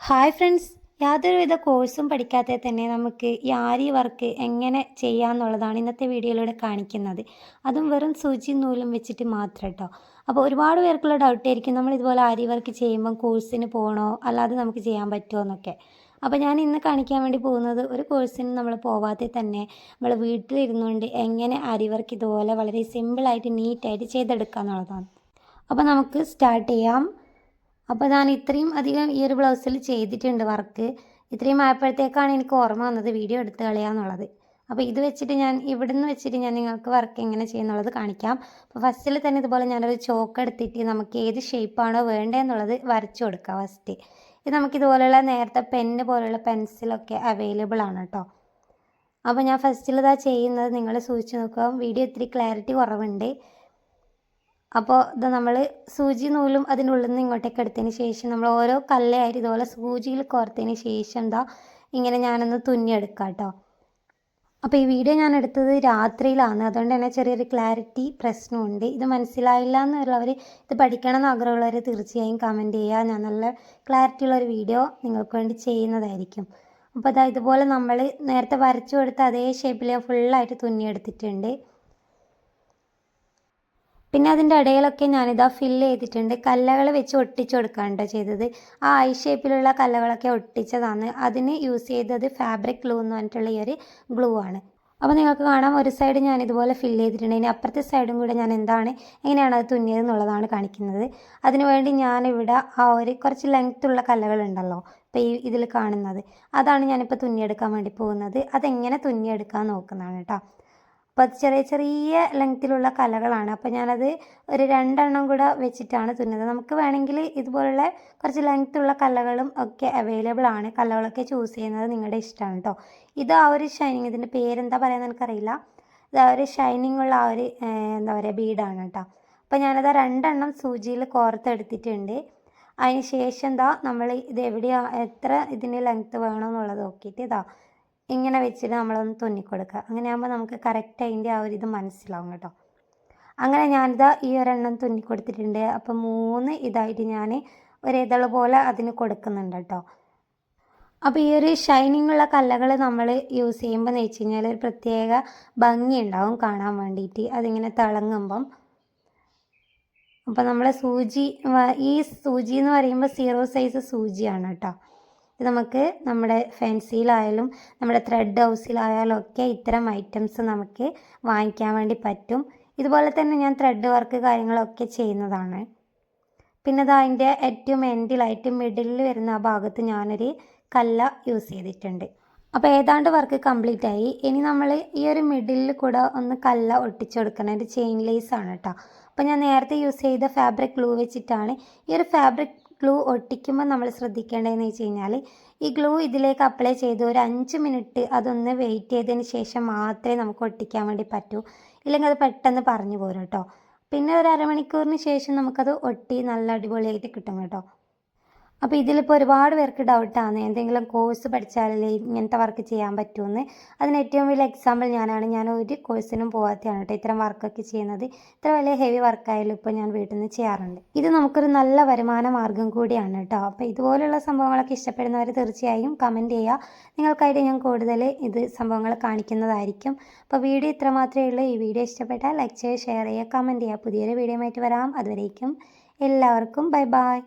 Hi friends യാതൊരുവിധ കോഴ്സും പഠിക്കാതെ തന്നെ നമുക്ക് ഈ ആരി വർക്ക് എങ്ങനെ ചെയ്യാമെന്നുള്ളതാണ് ഇന്നത്തെ വീഡിയോയിലൂടെ കാണിക്കുന്നത്. അതും വെറും സൂചി നൂലും വെച്ചിട്ട് മാത്രം കേട്ടോ അപ്പോൾ ഒരുപാട് പേർക്കുള്ള ഡൗട്ട് ആയിരിക്കും നമ്മൾ ഇതുപോലെ ആരി വർക്ക് ചെയ്യുമ്പം കോഴ്സിന് പോകണോ അല്ലാതെ നമുക്ക് ചെയ്യാൻ പറ്റുമോ എന്നൊക്കെ. അപ്പോൾ ഞാൻ ഇന്ന് കാണിക്കാൻ വേണ്ടി പോകുന്നത് ഒരു കോഴ്സിന് നമ്മൾ പോവാതെ തന്നെ നമ്മൾ വീട്ടിലിരുന്നുകൊണ്ട് എങ്ങനെ ആരി വർക്ക് ഇതുപോലെ വളരെ സിമ്പിളായിട്ട് നീറ്റായിട്ട് ചെയ്തെടുക്കുക എന്നുള്ളതാണ് അപ്പോൾ നമുക്ക് സ്റ്റാർട്ട് ചെയ്യാം. അപ്പോൾ ഞാൻ ഇത്രയും അധികം ഈ ഒരു ബ്ലൗസിൽ ചെയ്തിട്ടുണ്ട് വർക്ക്. ഇത്രയും ആയപ്പോഴത്തേക്കാണ് എനിക്ക് ഓർമ്മ വന്നത് വീഡിയോ എടുത്ത് കളയാന്നുള്ളത് അപ്പോൾ ഇത് വെച്ചിട്ട് ഞാൻ ഇവിടുന്ന് വെച്ചിട്ട് ഞാൻ നിങ്ങൾക്ക് വർക്ക് എങ്ങനെ ചെയ്യുന്നുള്ളത് കാണിക്കാം. അപ്പോൾ ഫസ്റ്റിൽ തന്നെ ഇതുപോലെ ഞാനൊരു ചോക്ക് എടുത്തിട്ട് നമുക്ക് ഏത് ഷേപ്പാണോ വേണ്ടതെന്നുള്ളത് വരച്ചു കൊടുക്കാം ഫസ്റ്റ് ഇത് നമുക്ക് ഇതുപോലെയുള്ള നേരത്തെ പെന്ന് പോലെയുള്ള പെൻസിലൊക്കെ അവൈലബിൾ ആണ് കേട്ടോ അപ്പോൾ ഞാൻ ഫസ്റ്റിൽ ഇതാ ചെയ്യുന്നത് നിങ്ങൾ സൂചിച്ച് നോക്കുക. വീഡിയോ ഇത്തിരി ക്ലാരിറ്റി കുറവുണ്ട്. അപ്പോൾ ഇത് നമ്മൾ സൂചി നൂലും അതിന്റെ ഉള്ളിൽ നിന്ന് ഇങ്ങോട്ടേക്ക് എടുത്തതിന് ശേഷം നമ്മൾ ഓരോ കല്ലയായിട്ട് ഇതുപോലെ സൂചിയിൽ കോർത്തതിന് ശേഷം എന്താ ഇങ്ങനെ ഞാനൊന്ന് തുന്നിയെടുക്കാം കേട്ടോ അപ്പോൾ ഈ വീഡിയോ ഞാൻ എടുത്തത് രാത്രിയിലാണ്. അതുകൊണ്ട് തന്നെ ചെറിയൊരു ക്ലാരിറ്റി പ്രശ്നമുണ്ട് ഇത് മനസ്സിലായില്ല എന്നുള്ളവർ ഇത് പഠിക്കണം എന്ന് ആഗ്രഹമുള്ളവർ തീർച്ചയായും കമന്റ് ചെയ്യുക. ഞാൻ നല്ല ക്ലാരിറ്റി ഉള്ളൊരു വീഡിയോ നിങ്ങൾക്ക് വേണ്ടി ചെയ്യുന്നതായിരിക്കും. അപ്പോൾ അതാ ഇതുപോലെ നമ്മൾ നേരത്തെ വരച്ചു കൊടുത്ത അതേ ഷേപ്പിൽ ഞാൻ ഫുള്ളായിട്ട് തുന്നിയെടുത്തിട്ടുണ്ട്. പിന്നെ അതിന്റെ ഇടയിലൊക്കെ ഞാനിതാ ഫില്ല് ചെയ്തിട്ടുണ്ട്. കല്ലകൾ വെച്ച് ഒട്ടിച്ചു കൊടുക്കുകയാണ് ചെയ്തത്. ആ ഐ ഷേപ്പിലുള്ള കല്ലകളൊക്കെ ഒട്ടിച്ചതാണ്. അതിന് യൂസ് ചെയ്തത് ഫാബ്രിക് ഗ്ലൂ എന്ന് പറഞ്ഞിട്ടുള്ള ഈ ഒരു ഗ്ലൂ ആണ്. അപ്പോൾ നിങ്ങൾക്ക് കാണാം ഒരു സൈഡ് ഞാൻ ഇതുപോലെ ഫില്ല് ചെയ്തിട്ടുണ്ട്. ഇനി അപ്പുറത്തെ സൈഡും കൂടെ ഞാൻ എന്താണ് എങ്ങനെയാണ് അത് തുന്നിയത് എന്നുള്ളതാണ് കാണിക്കുന്നത്. അതിനുവേണ്ടി ഞാനിവിടെ ആ ഒരു കുറച്ച് ലെങ്ത് ഉള്ള കല്ലകളുണ്ടല്ലോ ഇപ്പോൾ ഈ ഇതിൽ കാണുന്നത്. അതാണ് ഞാനിപ്പോൾ തുന്നിയെടുക്കാൻ വേണ്ടി പോകുന്നത്. അതെങ്ങനെ തുന്നിയെടുക്കാൻ നോക്കുന്നതാണ് കേട്ടോ. അപ്പോൾ അത് ചെറിയ ചെറിയ ലെങ്ത്തിലുള്ള കലകളാണ്. അപ്പോൾ ഞാനത് ഒരു രണ്ടെണ്ണം കൂടെ വെച്ചിട്ടാണ് തുന്നുന്നത്. നമുക്ക് വേണമെങ്കിൽ ഇതുപോലുള്ള കുറച്ച് ലെങ്ത്തുള്ള കലകളും ഒക്കെ അവൈലബിൾ ആണ്. കലകളൊക്കെ ചൂസ് ചെയ്യുന്നത് നിങ്ങളുടെ ഇഷ്ടമാണ് കേട്ടോ ഇത് ആ ഒരു ഷൈനിങ് ഇതിന്റെ പേരെന്താ പറയുക എനിക്കറിയില്ല. ഇത് ആ ഒരു ഷൈനിങ് ഉള്ള ആ ഒരു എന്താ പറയുക ബീഡാണ് കേട്ടോ അപ്പോൾ ഞാനത് രണ്ടെണ്ണം സൂചിയിൽ കോർത്തെടുത്തിട്ടുണ്ട്. അതിന് ശേഷം എന്താ നമ്മൾ ഇത് എവിടെയാണ് എത്ര ഇതിന് ലെങ്ത്ത് വേണമെന്നുള്ളത് നോക്കിയിട്ട് ഇതാ ഇങ്ങനെ വെച്ചിട്ട് നമ്മളൊന്ന് തുന്നിക്കൊടുക്കുക. അങ്ങനെ ആകുമ്പോൾ നമുക്ക് കറക്റ്റ് അതിന്റെ ആ ഒരു ഇത് മനസ്സിലാവും കേട്ടോ. അങ്ങനെ ഞാനിതാ ഈ ഒരെണ്ണം തുന്നിക്കൊടുത്തിട്ടുണ്ട്. അപ്പം മൂന്ന് ഇതായിട്ട് ഞാൻ ഒരേതള പോലെ അതിന് കൊടുക്കുന്നുണ്ട് കേട്ടോ. അപ്പോൾ ഈ ഒരു ഷൈനിങ് ഉള്ള കല്ലകൾ നമ്മൾ യൂസ് ചെയ്യുമ്പോൾ എന്ന് വെച്ച് കഴിഞ്ഞാൽ ഒരു പ്രത്യേക ഭംഗി ഉണ്ടാവും കാണാൻ വേണ്ടിയിട്ട് അതിങ്ങനെ തിളങ്ങുമ്പം. അപ്പോൾ നമ്മളെ സൂചി ഈ സൂചി എന്ന് പറയുമ്പോൾ സീറോ സൈസ് സൂചിയാണ് കേട്ടോ. ഇത് നമുക്ക് നമ്മുടെ ഫാൻസിയിലായാലും നമ്മുടെ ത്രെഡ് ഹൗസിലായാലും ഒക്കെ ഇത്തരം ഐറ്റംസ് നമുക്ക് വാങ്ങിക്കാൻ വേണ്ടി പറ്റും. ഇതുപോലെ തന്നെ ഞാൻ ത്രെഡ് വർക്ക് കാര്യങ്ങളൊക്കെ ചെയ്യുന്നതാണ്. പിന്നെ അത് അതിന്റെ ഏറ്റവും എൻഡിലായിട്ട് മിഡിലിൽ വരുന്ന ആ ഭാഗത്ത് ഞാനൊരു കല്ല യൂസ് ചെയ്തിട്ടുണ്ട്. അപ്പോൾ ഏതാണ്ട് വർക്ക് കംപ്ലീറ്റ് ആയി. ഇനി നമ്മൾ ഈ ഒരു മിഡിലിൽ കൂടെ ഒന്ന് കല്ല ഒട്ടിച്ചു കൊടുക്കണം. ഒരു ചെയിൻ ലേസ് ആണ് കേട്ടോ അപ്പോൾ ഞാൻ നേരത്തെ യൂസ് ചെയ്ത ഫാബ്രിക് ഗ്ലൂ വെച്ചിട്ടാണ് ഈ ഒരു ഫാബ്രിക് ഗ്ലൂ ഒട്ടിക്കുമ്പോൾ നമ്മൾ ശ്രദ്ധിക്കേണ്ടതെന്ന് വെച്ച് കഴിഞ്ഞാൽ ഈ ഗ്ലൂ ഇതിലേക്ക് അപ്ലൈ ചെയ്ത് ഒരു അഞ്ച് മിനിറ്റ് അതൊന്ന് വെയിറ്റ് ചെയ്തതിന് ശേഷം മാത്രമേ നമുക്ക് ഒട്ടിക്കാൻ വേണ്ടി പറ്റൂ. ഇല്ലെങ്കിൽ അത് പെട്ടെന്ന് പറഞ്ഞു പോരും കേട്ടോ പിന്നെ ഒരു അരമണിക്കൂറിന് ശേഷം നമുക്കത് ഒട്ടി നല്ല അടിപൊളിയായിട്ട് കിട്ടും കേട്ടോ. അപ്പോൾ ഇതിലിപ്പോൾ ഒരുപാട് പേർക്ക് ഡൗട്ടാണ് എന്തെങ്കിലും കോഴ്സ് പഠിച്ചാലല്ലേ ഇങ്ങനത്തെ വർക്ക് ചെയ്യാൻ പറ്റുമെന്ന് അതിന് ഏറ്റവും വലിയ എക്സാമ്പിൾ ഞാനാണ്. ഞാൻ ഒരു കോഴ്സിനും പോകാത്തതാണ് കേട്ടോ. ഇത്തരം വർക്കൊക്കെ ചെയ്യുന്നത്. ഇത്ര വലിയ ഹെവി വർക്കായാലും ഇപ്പോൾ ഞാൻ വീട്ടിൽ നിന്ന് ചെയ്യാറുണ്ട്. ഇത് നമുക്കൊരു നല്ല വരുമാന മാർഗം കൂടിയാണ് കേട്ടോ. അപ്പോൾ ഇതുപോലുള്ള സംഭവങ്ങളൊക്കെ ഇഷ്ടപ്പെടുന്നവർ തീർച്ചയായും കമന്റ് ചെയ്യുക നിങ്ങൾക്കായിട്ട് ഞാൻ കൂടുതൽ ഇത് സംഭവങ്ങൾ കാണിക്കുന്നതായിരിക്കും. അപ്പോൾ വീഡിയോ ഇത്ര മാത്രമേ ഉള്ളൂ. ഈ വീഡിയോ ഇഷ്ടപ്പെട്ടാൽ ലൈക്ക് ചെയ്യുക ഷെയർ ചെയ്യുക കമന്റ് ചെയ്യുക. പുതിയൊരു വീഡിയോ ആയിട്ട് വരാം. അതുവരേക്കും എല്ലാവർക്കും ബൈ ബൈ